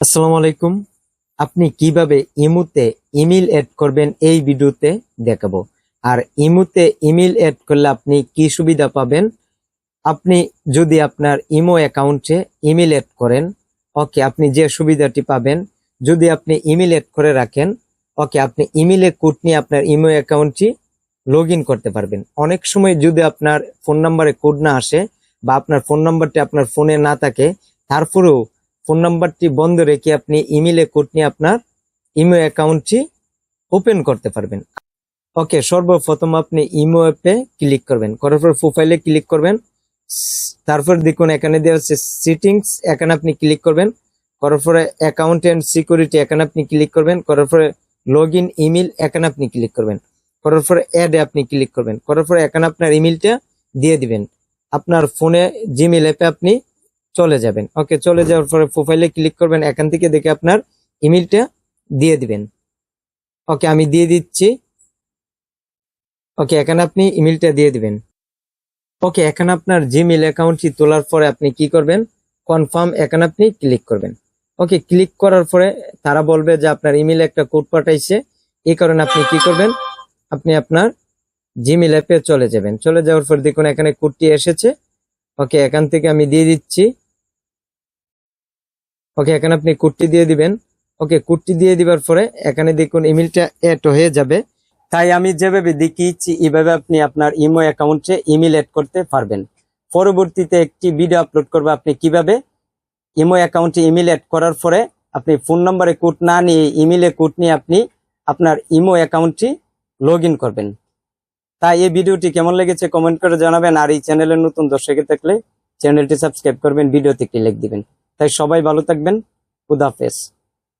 আসসালামু আলাইকুম। আপনি কীভাবে ইমুতে ইমেল এড করবেন এই ভিডিওতে দেখাবো। আর ইমুতে ইমেল এড করলে আপনি কি সুবিধা পাবেন? আপনি যদি আপনার ইমো অ্যাকাউন্টে ইমেল এড করেন, ওকে, আপনি যে সুবিধাটি পাবেন, যদি আপনি ইমেল এড করে রাখেন, ওকে, আপনি ইমেলে কোড নিয়ে আপনার ইমো অ্যাকাউন্টটি লগ করতে পারবেন। অনেক সময় যদি আপনার ফোন নাম্বারে কোড না আসে বা আপনার ফোন নাম্বারটি আপনার ফোনে না থাকে, তারপরেও ফোন নাম্বারটি বন্ধ রেখে আপনি ইমেলে কোড নিয়ে আপনার ইমো অ্যাকাউন্টটি ওপেন করতে পারবেন। ওকে সর্বপ্রথম আপনি ইমো অ্যাপে ক্লিক করবেন। করার পর প্রোফাইলে ক্লিক করবেন। তারপর দেখুন, এখানে দেওয়া হচ্ছে সিটিংস এখানে আপনি ক্লিক করবেন। করার পরে অ্যাকাউন্ট অ্যান্ড সিকিউরিটি এখানে আপনি ক্লিক করবেন। করার পরে লগ ইন ইমেল এখানে আপনি ক্লিক করবেন। করার পরে অ্যাডে আপনি ক্লিক করবেন। করার পরে এখানে আপনার ইমেলটা দিয়ে দিবেন। আপনার ফোনে জিমেল অ্যাপে আপনি চলে যাবেন। ওকে চলে যাওয়ার পরে প্রোফাইলে ক্লিক করবেন, এখান থেকে দেখে আপনার ইমেলটা দিয়ে দিবেন। ওকে আমি দিয়ে দিচ্ছি। ওকে এখানে আপনি ইমেলটা দিয়ে দিবেন। ওকে এখানে আপনার জিমেল অ্যাকাউন্টটি তোলার পরে আপনি কি করবেন? কনফার্ম এখানে আপনি ক্লিক করবেন। ওকে ক্লিক করার পরে তারা বলবে যে আপনার ইমেলে একটা কোড পাঠাইছে। এই কারণে আপনি কি করবেন? আপনি আপনার জিমেল অ্যাপে চলে যাবেন। চলে যাওয়ার পর দেখুন এখানে কোডটি এসেছে। ওকে এখান থেকে আমি দিয়ে দিচ্ছি। ওকে এখানে আপনি কুটটি দিয়ে দিবেন। ওকে কুটটি দিয়ে দিবার পরে এখানে দেখুন ইমেলটা এড হয়ে যাবে। তাই আমি যেভাবে দেখিয়েছি, এভাবে আপনি আপনার ইমো অ্যাকাউন্টে ইমেল এড করতে পারবেন। পরবর্তীতে একটি ভিডিও আপলোড করব আপনি কীভাবে। ইমো অ্যাকাউন্টে ইমেল এড করার পরে আপনি ফোন নম্বরে কোড না নিয়ে, ইমেলে কোড নিয়ে আপনি আপনার ইমো অ্যাকাউন্টটি লগ করবেন। তাই এই ভিডিওটি কেমন লেগেছে কমেন্ট করে জানাবেন। আর এই চ্যানেলের নতুন দর্শকে থাকলে চ্যানেলটি সাবস্ক্রাইব করবেন ভিডিওতে একটি লাইক দিবেন। তাই সবাই ভালো থাকবেন। খুদাফেজ